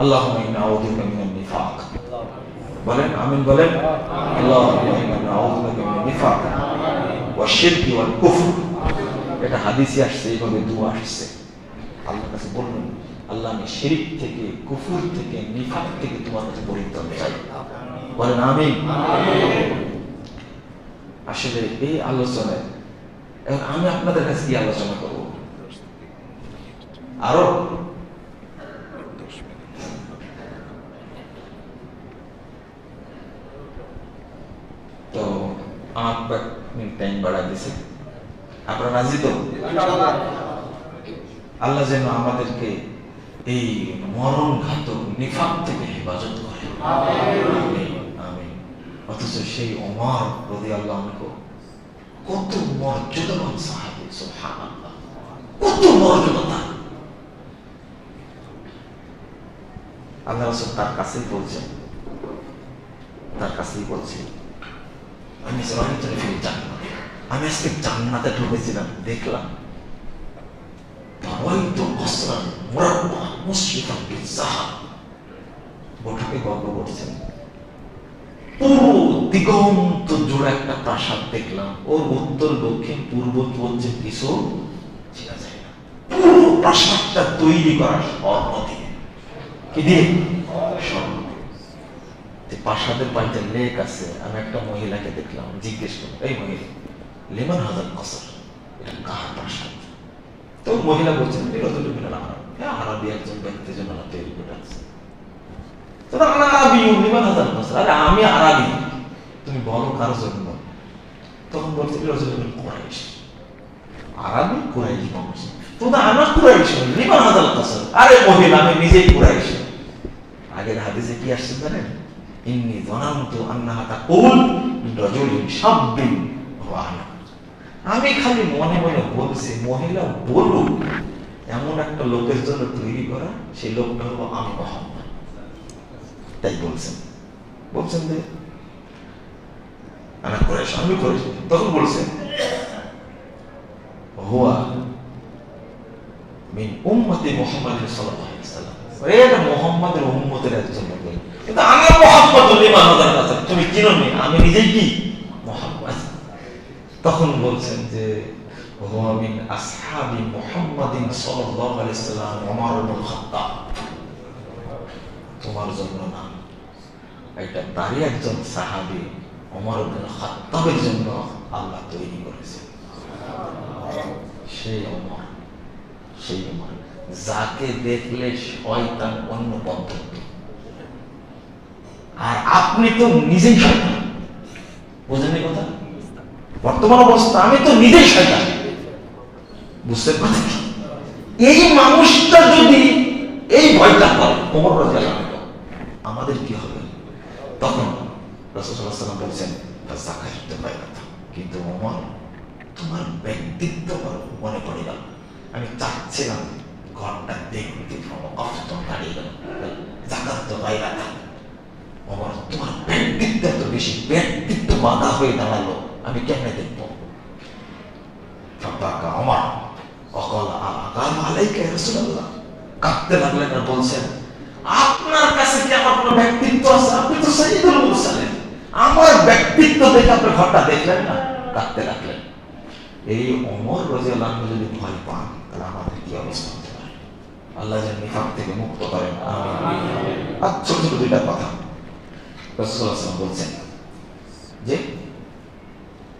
আল্লাহ বলেন, আমিন বলেন। আল্লাহ এটা হাদিসে আসছে, এইভাবে দোয়া আসছে। আল্লাহর আল্লাহ আমি শিরিক থেকে, কুফুর থেকে, নিফাক থেকে তোমার কাছে বলেন, আমিন। আসলে এই আলোচনায় আমি আপনাদের কাছে কি আলোচনা করব? আরও তো আমার টাইম বাড়াই দিছে আপনারা রাজি তো আল্লাহ যেন আমাদেরকে এই মরণ ঘাতক নিফাক থেকে হেফাজত করে। অথচ সেই অমর রদি আল্লাহ কত মর্যাদাবান সাহাবি কত মর্যাদা আল্লাহ তার কাছেই বলছেন তার কাছেই বলছেন আমি সরাইতুল ফিল জান্নাত আমি আজকে জান্নাতে ঢুকেছিলাম, দেখলাম। জোড়া একটা প্রাসাদ দেখলাম। ওর উত্তর পূর্ব কিছু না পুরো প্রাসাদটা তৈরি করা স্বর্ণ কি দিয়ে? স্বর্ণ। প্রাসাদের বাড়িতে লেক আছে, আমি একটা মহিলাকে দেখলাম, জিজ্ঞেস করলাম এই মহিলা লেমন হাজার কসর, এটা কাহার প্রাসাদ তো মহিলা বলছেন বিরোধী মিনাল হ্যাঁ আরবি একজন ব্যক্তির জন্য আল্লাহ তৈরি করে আছে আরে আমি আরবি তুমি বলো কারও জন্য তখন বলছে বিরোধী কুরাইশ আরবি কুরাইশ বংশ, তোমরা আমার কুরাইশ লিমান হাজার কসর, আরে মহিলা, আমি নিজেই কুরাইশ। আগের হাদিসে কি আসছে জানেন? ইন্নি আনা আমি খালি মনে মনে বলছি, মহিলা বলুক, এমন একটা লোকের জন্য তৈরি করা, সেই লোকটা হলো আমি মোহাম্মদ। তাই বলছেন। বলছেন যে, আনা করেছ আমি করেছি তখন বলছেন হুয়া মিন উম্মতি মুহাম্মাদিন সাল্লাল্লাহু আলাইহি মুহাম্মাদের উম্মতের একজন লোক। কিন্তু আমি মুহাম্মদ লিমান হাজার কাছে তুমি চিনো নি আমি নিজেই কি? তখন বলছেন যে আল্লাহ তৈরি করেছে সেই সেই যাকে দেখলে অন্য পদ্ধতি। আর আপনি তো নিজেই বর্তমান অবস্থা, আমি তো নিজেই শয়তান। বুঝতে পারছি এই মানুষটা যদি এই ভয়টা করে কোমর রাজা আমাদের কি হবে? তখন বলছেন কিন্তু ওমর, তোমার ব্যক্তিত্ব মনে পড়ে গেল। আমি চাচ্ছিলাম, ঘরটা দেখতে অসুস্থ দাঁড়িয়ে গেল জাকাত তো তোমার ব্যক্তিত্ব তো বেশি, ব্যক্তিত্ব বাধা হয়ে দাঁড়াল। আমি কেমনে দেখব? ফাব্বাকা ওমর, অকল আকাম আলাইকা রাসূলুল্লাহ। কাঁদতে লাগলেন আর বলছেন, আপনার কাছে কি আমার কোনো ব্যক্তিত্ব আছে? আপনি তো সাইয়্যিদুল মুরসালিন। আমার ব্যক্তিত্ব দেখে আপনি ঘরটা দেখলেন না? কাঁদতে লাগলেন। এই অমর রাদিয়াল্লাহু আনহু যদি ভয় পান, তাহলে আমাদের কি অবস্থা হতে পারে? আল্লাহ যেন নিফাক থেকে মুক্ত করেন। আর ছোট ছোট দুইটা কথা। সাল্লাল্লাহু বলছেন যে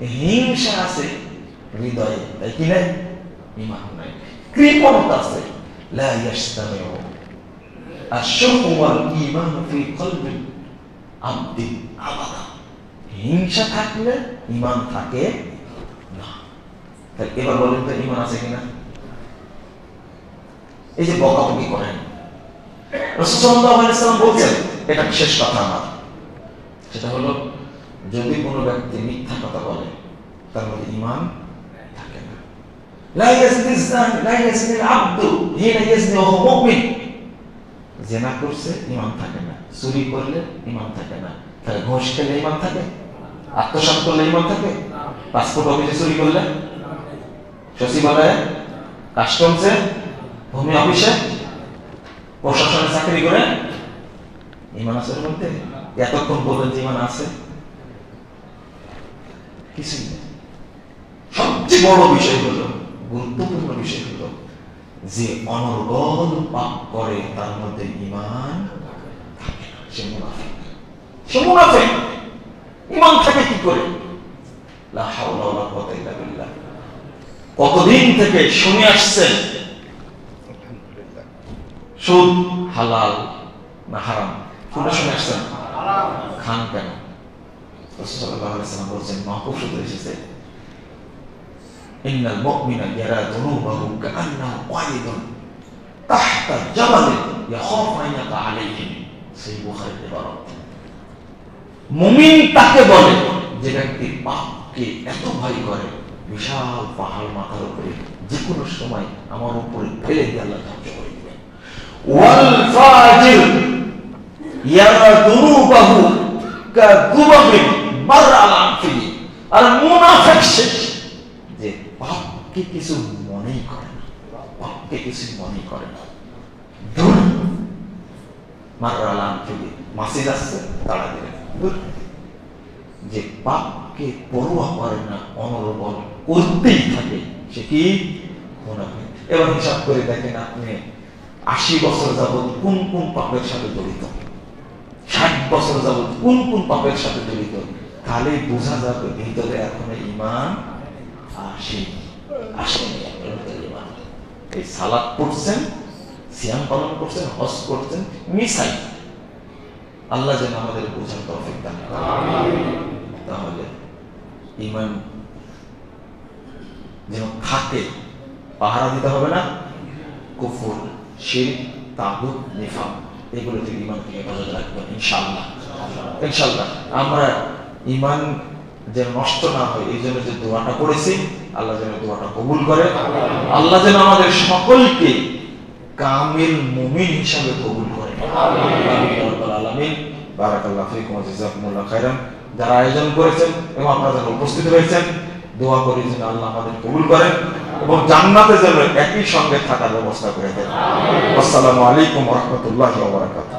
হিংসা আছে, হৃদয়ে, তাই কি নাই? ইমান নাই। কৃপণতা আছে। লা ওয়াল ফি কলবি আব্দি হিংসা থাকলে ইমান থাকে না। তাহলে এবার বলেন তো ইমান আছে কিনা? এই যে বকাবকি করেন। রসুল্লাহাম বলছেন, এটা শেষ কথা আমার সেটা হলো যদি কোনো ব্যক্তি মিথ্যা কথা বলে, তার মধ্যে ইমান থাকে না। জান করছে ইমান থাকে না। চুরি করলে ইমান থাকে না। তাহলে ঘোষ খেলে ইমান থাকে? আত্মসাৎ করলে ইমান থাকে? পাসপোর্ট অফিসে চুরি করলে? সচিবালয়ে? কাস্টমসে? ভূমি অফিসে? প্রশাসনে চাকরি করে? ইমান আছে মধ্যে? এতক্ষণ বললেন যে ইমান আছে? কিছুই নেই সবচেয়ে বড় বিষয় হলো গুরুত্বপূর্ণ বিষয় হলো যে অনর্গল পাপ করে তার মধ্যে ইমান সে মুনাফিক সে মুনাফিক ইমান থাকে কি করে কতদিন থেকে শুনে আসছেন সুদ হালাল না হারাম কোনটা শুনে আসছেন খান কেন তাকে বলে যে ব্যক্তি পাপকে এত ভয় করে, বিশাল পাহাড় মাথার উপরে যে কোনো সময় আমার উপরে ফেলে দিয়ে আল্লাহ ধ্বংস করে আর মুনাফিক যে পাপকে মনেই করে না অনর্বল করতেই থাকে, সে কি? মুনাফিক। এবার হিসাব করে দেখেন আপনি, আশি বছর যাবত কোন কোন পাপের সাথে জড়িত? ষাট বছর যাবত কোন কোন পাপের সাথে জড়িত? তাহলে বোঝা যাবে ভিতরে এখনও ইমান আসেনি। আসেনি আপনার ভিতরে ইমান এই সালাদ পড়ছেন সিয়াম পালন করছেন হজ করছেন মিসাই আল্লাহ যেন আমাদের বোঝার তৌফিক দান তাহলে ইমান যেন থাকে পাহারা দিতে হবে না। কুফুর শির তাগুত নিফাক এগুলো থেকে ইমান থেকে হেফাজত রাখবেন ইনশাআল্লাহ। ইনশাআল্লাহ। আমরা ইমান যেন নষ্ট না হয় এই জন্য যে দোয়াটা করেছি আল্লাহ যেন দোয়াটা কবুল করে। আল্লাহ যেন আমাদের সকলকে কামিল মুমিন হিসাবে কবুল করে। আমিন। আলামিন। বারাকাল্লাহু ফিকুম জাযাকুমুল্লাহ খাইরান যারা আয়োজন করেছেন এবং আপনারা যারা উপস্থিত হয়েছেন দোয়া করি যেন আল্লাহ আমাদের কবুল করেন এবং জান্নাতে যেন একই সঙ্গে থাকার ব্যবস্থা করে দেন। আসসালামু আলাইকুম ওয়া রাহমাতুল্লাহি ওয়া বারাকাতুহু।